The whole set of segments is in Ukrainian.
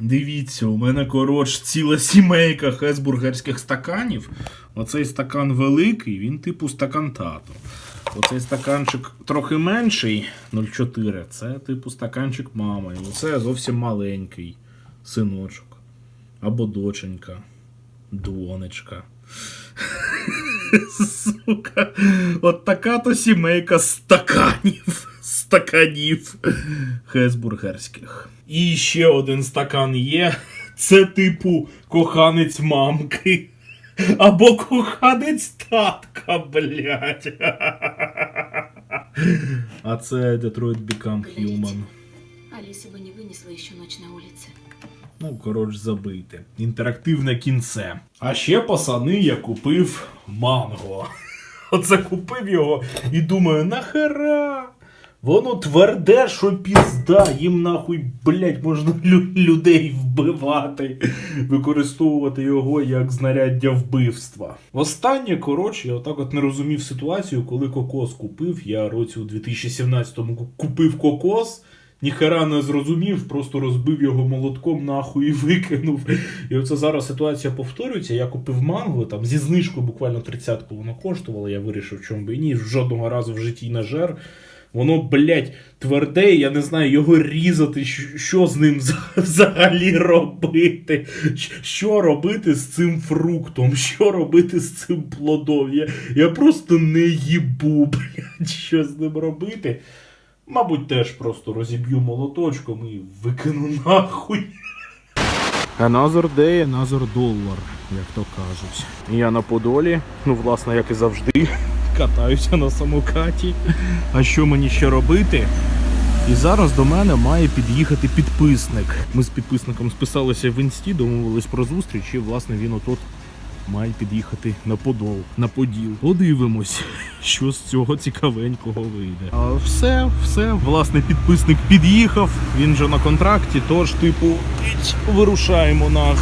Дивіться, у мене коротше ціла сімейка хесбургерських стаканів. Оцей стакан великий, він типу стакан тато. Оцей стаканчик трохи менший, 0,4, це типу стаканчик мама. І оце зовсім маленький синочок. Або доченька, донечка. Сука, от така то сімейка стаканів. Стаканів хесбургерських. І ще один стакан є. Це типу коханець мамки. Або коханець татка, блядь. А це Detroit Become Human. Алиса бы не вынесла еще ночь на улице. Ну, коротше, забийте. Інтерактивне кінце. А ще пацани я купив манго. Оце купив його і думаю, нахера? Воно тверде, що пізда, їм нахуй, блять, можна лю- людей вбивати, використовувати його як знаряддя вбивства. Останнє, коротше, я отак от не розумів ситуацію, коли кокос купив. Я році у 2017-му купив кокос. Ніхера не зрозумів, просто розбив його молотком нахуй і викинув. І оце зараз ситуація повторюється. Я купив манго, там зі знижкою буквально 30-ку воно коштувало. Я вирішив, чому би і ні. Жодного разу в житті не жер. Воно, блядь, тверде, я не знаю, його різати, що з ним взагалі робити. Що робити з цим фруктом, що робити з цим плодом. Я, я просто не їбу, блядь, що з ним робити. Мабуть, теж просто розіб'ю молоточком і викину нахуй. Another day, another dollar, як то кажуть. Я на Подолі, ну, власне, як і завжди, катаюся на самокаті. А що мені ще робити? І зараз до мене має під'їхати підписник. Ми з підписником списалися в інсті, домовились про зустріч, і власне він отут має під'їхати на Подол, на Поділ. Подивимось, що з цього цікавенького вийде. А все, все, власне, підписник під'їхав, він же на контракті, тож, типу, вирушаємо на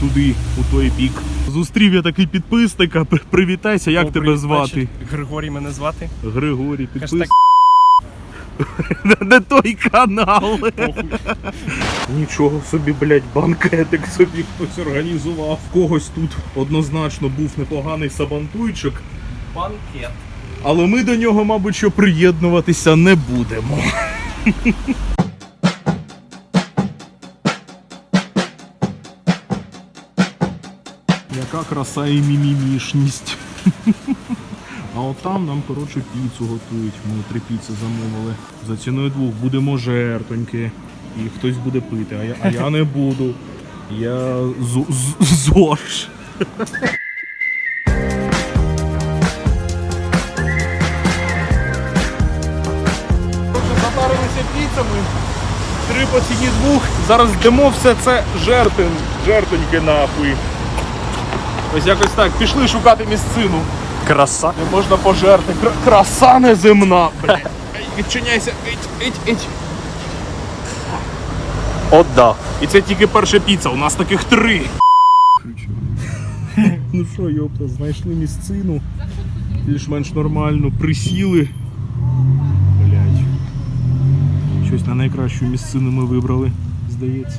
туди, у той бік. Зустрів я такий підписника. при- Привітайся, як Добрий тебе звати? вечір. Григорій мене звати. Григорій, підписник. Не той канал. Нічого собі, блядь, банкетик собі хтось організував. В когось тут однозначно був непоганий сабантуйчик, Банкет. але ми до нього, мабуть, що приєднуватися не будемо. Яка краса і мімімішність. А от там нам, коротше, піцу готують. Ми три піци замовили. За ціною двох будемо жертоньки. І хтось буде пити, а я, а я не буду. Я зо- з- ЗОЖ. Затарилися піцами. Три по ціні двох. Зараз йдемо все це. Жертоньки нахуй. Ось якось так. Пішли шукати місцину. Краса. Не можна пожерти. Кра- краса неземна. Блядь. Ай, Відчиняйся. Іть, іть, іть. От да. І це тільки перша піца, у нас таких три. ну що, йопта, знайшли місцину. Більш-менш нормально, присіли. Блять. Щось на найкращу місцину ми вибрали, здається.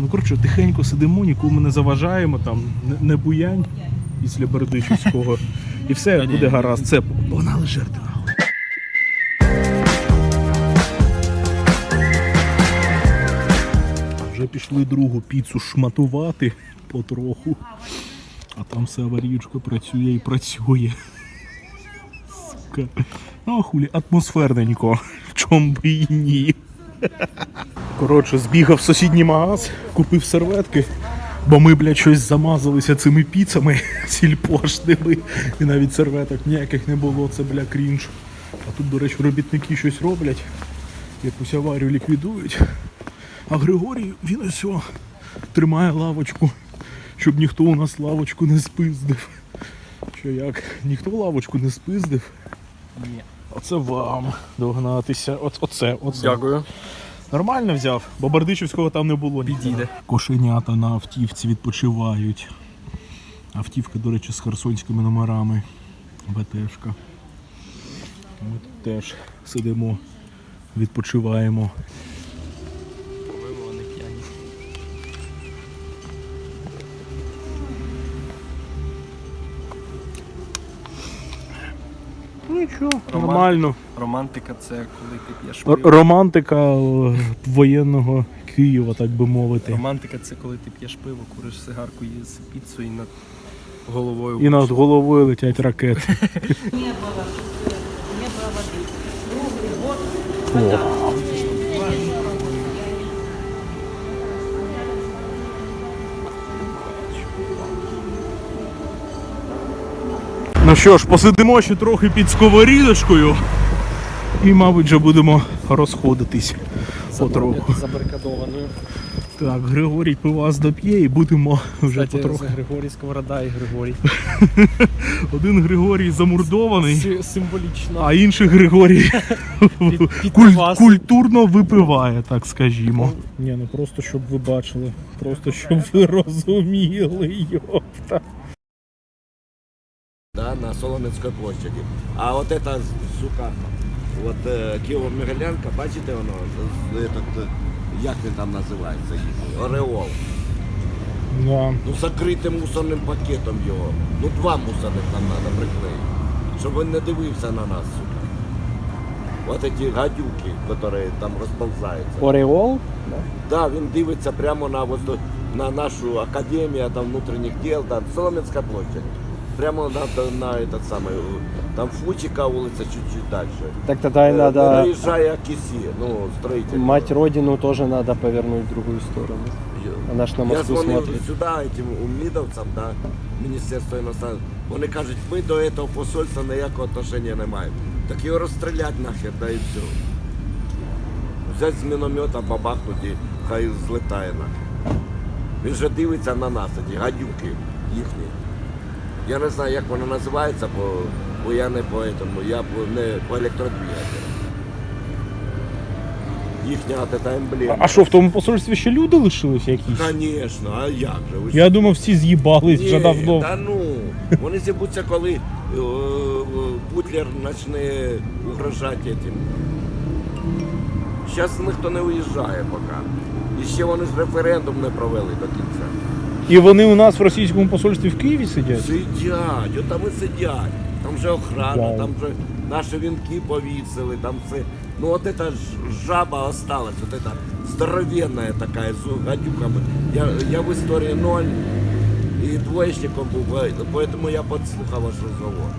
Ну, коротше, тихенько сидимо, нікому не заважаємо, там не, буянь після Бердичівського. І все буде гаразд. Це погнали жерти нахуй. Вже пішли другу піцу шматувати потроху. А там все аварійочка працює і працює. Сука. Ну, хулі, атмосферненько. В чому би і ні. Коротше, збігав в сусідній магаз, купив серветки, бо ми, блядь, щось замазалися цими піцами сільпошними. І навіть серветок ніяких не було, це, бля, крінж. А тут, до речі, робітники щось роблять, якусь аварію ліквідують. А Григорій, він ось о, тримає лавочку, щоб ніхто у нас лавочку не спиздив. Що як? Ніхто лавочку не спиздив? Ні. Оце вам догнатися. От, оце, оце. Дякую. Нормально взяв, бо Бердичівського там не було. Підійде. Кошенята на автівці відпочивають. Автівка, до речі, з херсонськими номерами. БТшка. Ми тут теж сидимо, відпочиваємо. Нічого, Роман- нормально. Романтика це коли ти п'єш Р- пиво. Романтика е, воєнного Києва, так би мовити. Романтика це коли ти п'єш пиво, куриш сигарку, їш піцу і над головою. І над головою летять ракети. О. Ну що ж, посидимо ще трохи під сковорідочкою. І, мабуть, вже будемо розходитись потроху. Забарикадованою. Так, Григорій пивас доп'є і будемо вже Кстати, потроху. це Григорій Сковорода і Григорій. Один Григорій замурдований, Сі- Символічно. а інший Григорій Під- під куль- пивас. культурно випиває, так скажімо. Ні, ну просто щоб ви бачили, просто щоб ви розуміли, йопта. Да, на Соломенській площаді. А от эта сука, от е, Києво-Мігелянка, бачите воно, этот, е, як він там називається. Ореол. Да. Ну закрити мусорним пакетом його. Ну два мусорних нам треба приклеїти. Щоб він не дивився на нас, сука. От ці гадюки, які там розповзаються. Ореол? Да, він дивиться прямо на, на нашу академію там, внутрішніх діл, там, Соломенська площадь Прямо на, на этот самый, там Фучика улица чуть-чуть дальше. Так тогда и Э, надо Наезжая Киси, ну, строитель. мать родину тоже надо повернуть в другую сторону. Она ж на Я Москву дзвонив смотрит. сюди, этим умідовцям, да, Міністерство іностранних. Вони кажуть, ми до цього посольства ніякого отношення не маємо. Так його розстрілять нахер, да і все. Взять з міномета, бабахнуть і хай злетає нахер. Він же дивиться на нас, ці гадюки їхні. Я не знаю, як воно називається, бо, бо я не по этому, я по, не по електродвигателю. Їхня от эта емблема. А що, в тому посольстві ще люди лишились якісь? Звісно, а як же? Ви Я думав, всі з'їбались вже давно. Та ну, вони зібуться, коли е, е, Путлер почне угрожати цим. Зараз ніхто не уїжджає поки. І ще вони ж референдум не провели до кінця. І вони у нас в російському посольстві в Києві сидять? Сидять, от там і сидять. Там же охрана, Вау. там же наші вінки повісили, там все. Ну от эта ж- жаба осталась, вот эта здоровенная такая з гадюками. Я, я в історії ноль і двоєчником був, поэтому я подслухав ваш розговор.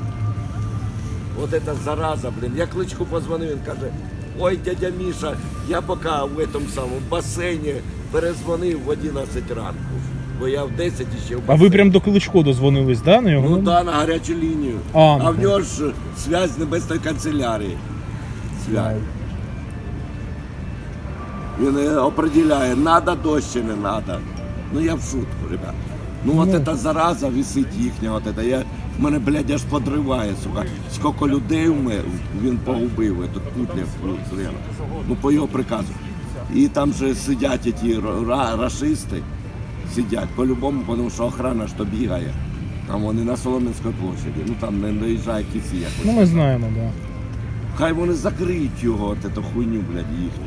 Вот эта зараза, блин. Я кличку позвонив, він каже, ой, дядя Міша, я поки в этом самому басейні перезвонив в 11 ранку. Бо я в 10 ще в А ви прям до Кличко дозвонились, да, на його? Ну да, на гарячу лінію. А, А, ну, в нього ж связь з небесної канцелярії. Связь. Він е, определяє, надо дощ чи не надо. Ну я в шутку, ребят. Ну, от эта зараза висить їхня, от это. Я, мене, блядь, аж подриває, сука. Скільки людей вме- він погубив, этот Путнєв, ну, блін. ну по його приказу. І там же сидять ті ра- ра- рашисти, сидять по-любому, тому що охрана ж то бігає. Там вони на Соломенській площаді, ну там не доїжджає кісі якось. Ну ми знаємо, так. Да. Хай вони закриють його, от эту хуйню, блядь, їхню.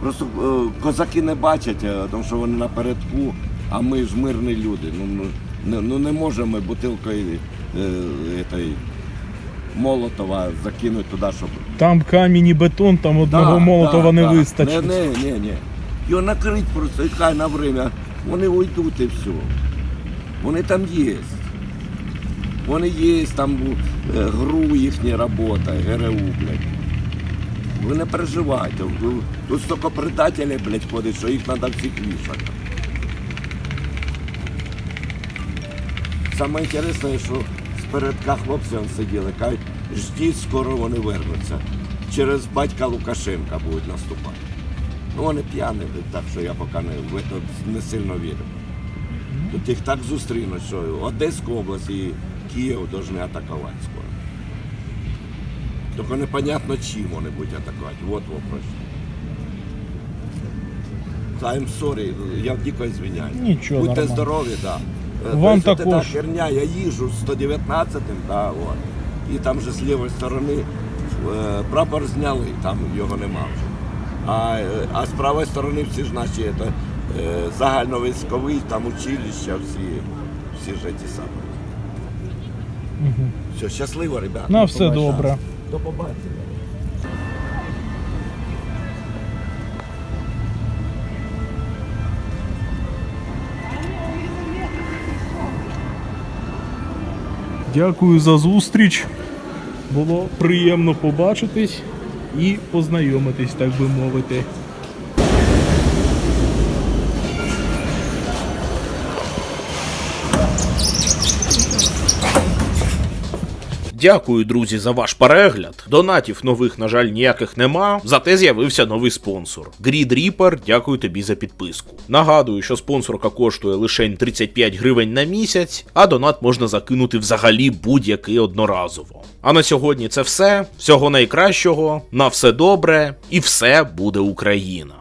Просто е, козаки не бачать, е, тому що вони напередку, а ми ж мирні люди. Ну, ну, не, ну не можемо ми бутилкою е, этой, Молотова закинути туди, щоб. Там камінь і бетон, там одного Да, молотова да, не да. вистачить. Не, не, не, не. Його накрить просто і хай на время. Вони уйдуть і все. Вони там є. Вони є, там е, ГРУ їхня робота, ГРУ, блядь. Ви не переживайте. Тут стільки предателів, блядь, ходить, що їх треба всіх вішати. Саме інтересне, що спередка хлопці сиділи, кажуть, ждіть, скоро вони вернуться. Через батька Лукашенка будуть наступати. Ну вони п'яні, так що я поки не, не сильно вірю. Тут їх так зустрінуть, що Одеську область і Київ повинні атакувати скоро. Тільки непонятно чим вони будуть атакувати. Вот вопрос. I'm sorry, я дико звиняюсь. Нічого, Будьте нормально. здорові, да. Е, Вам тобто. Та херня, я їжу 119-м, да, от. І там же з лівої сторони е, прапор зняли, там його нема вже. А, а з правої сторони всі ж наші це, е, загальновійськові, там училища, всі, всі ж ті самі. Угу. Все, щасливо, ребята. На все добре. До побачення. Дякую за зустріч. Було приємно побачитись і познайомитись, так би мовити. Дякую, друзі, за ваш перегляд. Донатів нових, на жаль, ніяких нема. Зате з'явився новий спонсор. Грід Reaper, дякую тобі за підписку. Нагадую, що спонсорка коштує лише 35 гривень на місяць, а донат можна закинути взагалі будь-який одноразово. А на сьогодні це все. Всього найкращого, на все добре, і все буде Україна.